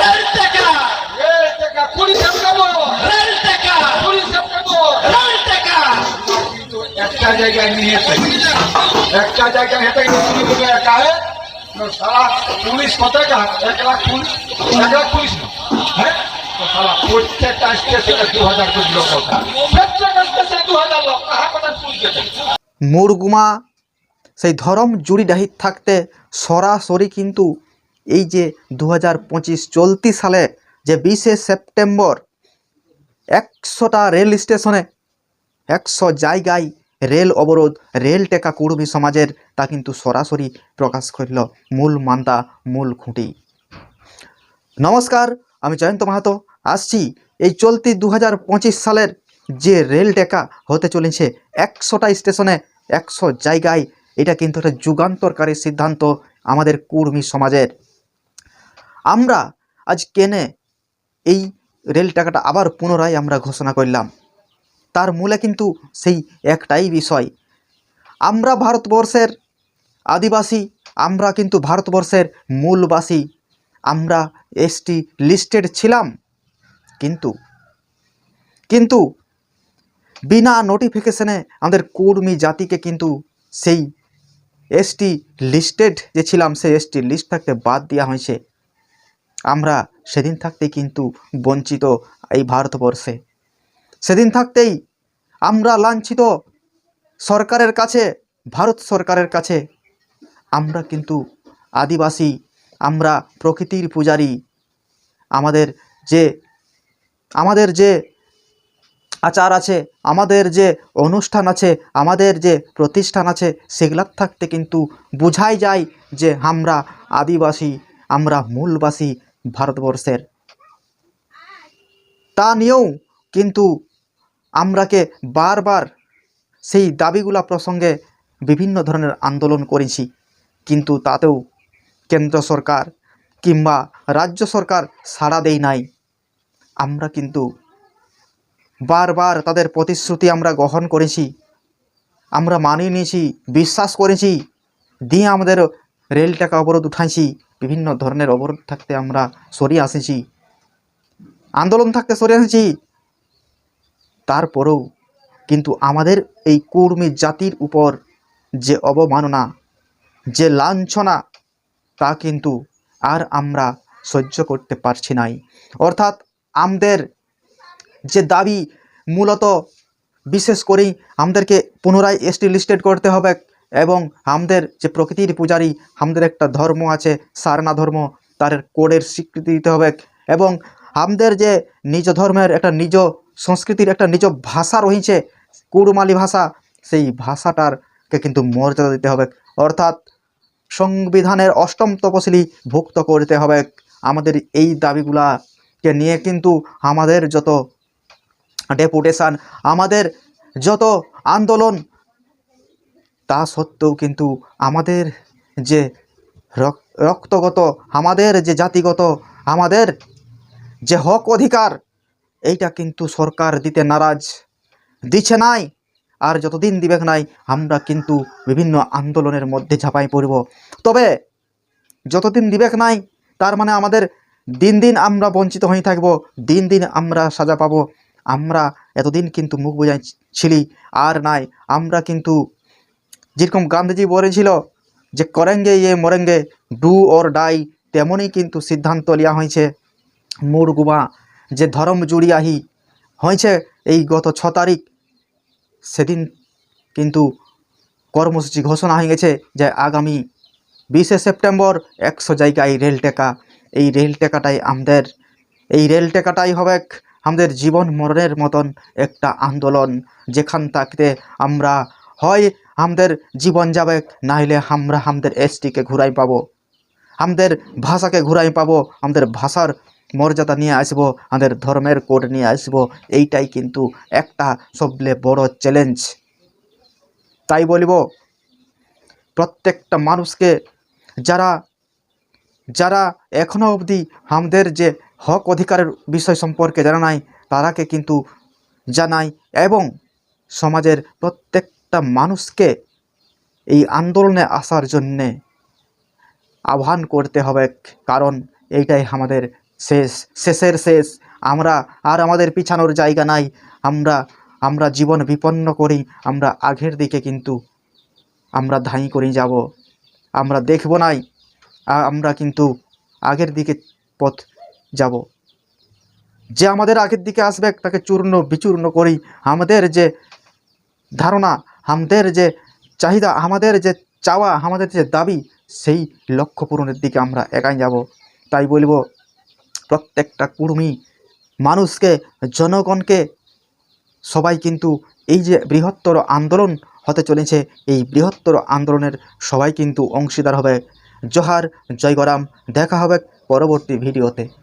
Rail টাকা। Rail টাকা কুড়ি সেপ্টেম্বর। রেল টাকা। কুড়ি সেপ্টেম্বর। রেল টাকা। কিন্তু একটা জায়গায় নিয়ে একটা জায়গায় হেঁটে তুমি বলবে একা সারা পুলিশ কত এক লাখ পুলিশ এক লাখ পুলিশ হ্যাঁ সারা প্রত্যেকটা স্টেশনে দু হাজার কোটি লোক প্রত্যেকটা স্টেশনে দু হাজার লোক। কাহা কথা পুলিশ মুরগুমা সেই ধরম জুড়ি ডাহিত থাকতে সরাসরি কিন্তু এই যে দু হাজার পঁচিশ চলতি সালে যে বিশে সেপ্টেম্বর একশোটা রেল স্টেশনে একশো জায়গায় রেল অবরোধ, রেল টেকা কুর্মী সমাজের, তা কিন্তু সরাসরি প্রকাশ করল মূল মান্তা মূল খুঁটি। নমস্কার, আমি জয়ন্ত মাহাতো। আসছি এই চলতি দু হাজার পঁচিশ সালের যে রেল টেকা হতে চলেছে একশোটা স্টেশনে একশো জায়গায় এটা কিন্তু একটা যুগান্তরকারী সিদ্ধান্ত আমাদের কুর্মী সমাজের। আমরা আজ কেনে এই রেল টাকাটা আবার পুনরায় আমরা ঘোষণা করলাম। তার মূলে কিন্তু সেই একটাই বিষয়। আমরা ভারতবর্ষের আদিবাসী, আমরা কিন্তু ভারতবর্ষের মূলবাসী। আমরা এসটি লিস্টেড ছিলাম। কিন্তু কিন্তু বিনা নোটিফিকেশনে আমাদের কর্মী জাতিকে কিন্তু সেই এসটি লিস্টেড যে ছিলাম, সেই এসটি লিস্ট থাকতে বাদ দেওয়া হয়েছে। আমরা সেদিন থাকতেই কিন্তু বঞ্চিত এই ভারতবর্ষে। সেদিন থাকতেই আমরা লাঞ্ছিত সরকারের কাছে, ভারত সরকারের কাছে। আমরা কিন্তু আদিবাসী, আমরা প্রকৃতির পূজারী। আমাদের যে আমাদের যে আচার আছে, আমাদের যে অনুষ্ঠান আছে, আমাদের যে প্রতিষ্ঠান আছে, সেগুলার থাকতে কিন্তু বোঝাই যায় যে আমরা আদিবাসী, আমরা মূলবাসী ভারতবর্ষের। তা নিয়েও কিন্তু আমরাকে বারবার সেই দাবিগুলা প্রসঙ্গে বিভিন্ন ধরনের আন্দোলন করেছি। কিন্তু তাতেও কেন্দ্র সরকার কিংবা রাজ্য সরকার সাড়া দেয় নাই। আমরা কিন্তু বারবার তাদের প্রতিশ্রুতি আমরা গ্রহণ করেছি। আমরা মানিয়ে নিয়েছি, বিশ্বাস করেছি, দিয়ে আমাদের রেল টাকা অবরোধ উঠাইছি, বিভিন্ন ধরনের অবরোধ থাকতে আমরা সরিয়ে আসেছি। আন্দোলন থাকতে সরে এসেছি তারপরেও কিন্তু আমাদের এই কর্মী জাতির উপর যে অবমাননা, যে লাঞ্ছনা, তা কিন্তু আর আমরা সহ্য করতে পারছি নাই। অর্থাৎ আমাদের যে দাবি মূলত বিশেষ করেই আমাদেরকে পুনরায় এসটি লিস্টেড করতে হবে এবং আমাদের যে প্রকৃতির পূজারী, আমাদের একটা ধর্ম আছে, সারনা ধর্ম, তার কোডের স্বীকৃতি দিতে হবে এবং আমাদের যে নিজ ধর্মের একটা নিজ সংস্কৃতির একটা নিজ ভাষা রয়েছে, কুড়মালি ভাষা, সেই ভাষাটারকে কিন্তু মর্যাদা দিতে হবে। অর্থাৎ সংবিধানের অষ্টম তপশিলি ভুক্ত করতে হবে। আমাদের এই দাবিগুলাকে নিয়ে কিন্তু আমাদের যত ডেপুটেশন। আমাদের যত আন্দোলন, তা সত্ত্বেও কিন্তু আমাদের যে রক- রক্তগত, আমাদের যে জাতিগত, আমাদের যে হক অধিকার, এইটা কিন্তু সরকার দিতে নারাজ। দিচ্ছে নাই, আর যতদিন দিবেক নাই, আমরা কিন্তু বিভিন্ন আন্দোলনের মধ্যে ঝাঁপাই পড়ব। তবে যতদিন দিবেক নাই, তার মানে আমাদের দিন দিন আমরা বঞ্চিত হয়ে থাকব, দিন দিন আমরা সাজা পাবো। আমরা এতদিন কিন্তু মুখ বোঝাই ছিলি আর নাই। আমরা কিন্তু যেরকম গান্ধীজি বলেছিল যে, করেঙ্গে ইয়ে মরেঙ্গে, ডু ওর ডাই তেমনই কিন্তু সিদ্ধান্ত নেওয়া হয়েছে। মুরগুমা যে ধর্ম জুড়িয়াহি হয়েছে এই গত ছ তারিখ, সেদিন কিন্তু কর্মসূচি ঘোষণা হয়ে গেছে যে, আগামী বিশে সেপ্টেম্বর একশো জায়গায় রেল টেকা। এই রেল টেকাটাই আমাদের, এই রেল টেকাটাই হবে আমাদের জীবন মরণের মতন একটা আন্দোলন যেখান থাকতে আমরা হয় আমাদের জীবন যাবে নাহলে আমরা আমাদের এসটিকে ঘুরাই পাবো। আমাদের ভাষাকে ঘুরাই পাবো, আমাদের ভাষার মর্যাদা নিয়ে আসব, আমাদের ধর্মের কোড নিয়ে আসব। এইটাই কিন্তু একটা সবলে বড় চ্যালেঞ্জ তাই বলিব, প্রত্যেকটা মানুষকে যারা যারা এখনও অবধি আমাদের যে হক অধিকারের বিষয় সম্পর্কে জানা নাই, তারাকে কিন্তু জানাই এবং সমাজের প্রত্যেকটা মানুষকে এই আন্দোলনে আসার জন্যে আহ্বান করতে হবে, কারণ এইটাই আমাদের শেষ, শেষের শেষ। আমরা আর আমাদের পিছানোর জায়গা নাই। আমরা আমরা জীবন বিপন্ন করি, আমরা আগের দিকে কিন্তু আমরা ধাই করে যাব। আমরা দেখব নাই আমরা কিন্তু আগের দিকে পথ যাব। যে আমাদের আগের দিকে আসবে, তাকে চূর্ণ বিচূর্ণ করি। আমাদের যে ধারণা, আমাদের যে চাহিদা, আমাদের যে চাওয়া, আমাদের যে দাবি, সেই লক্ষ্য পূরণের দিকে আমরা একাই যাব। তাই বলব, প্রত্যেকটা কুর্মী, মানুষকে, জনগণকে, সবাই কিন্তু এই যে বৃহত্তর আন্দোলন হতে চলেছে, এই বৃহত্তর আন্দোলনের সবাই কিন্তু অংশীদার হবে। জহার জয়গরাম, দেখা হবে পরবর্তী ভিডিওতে।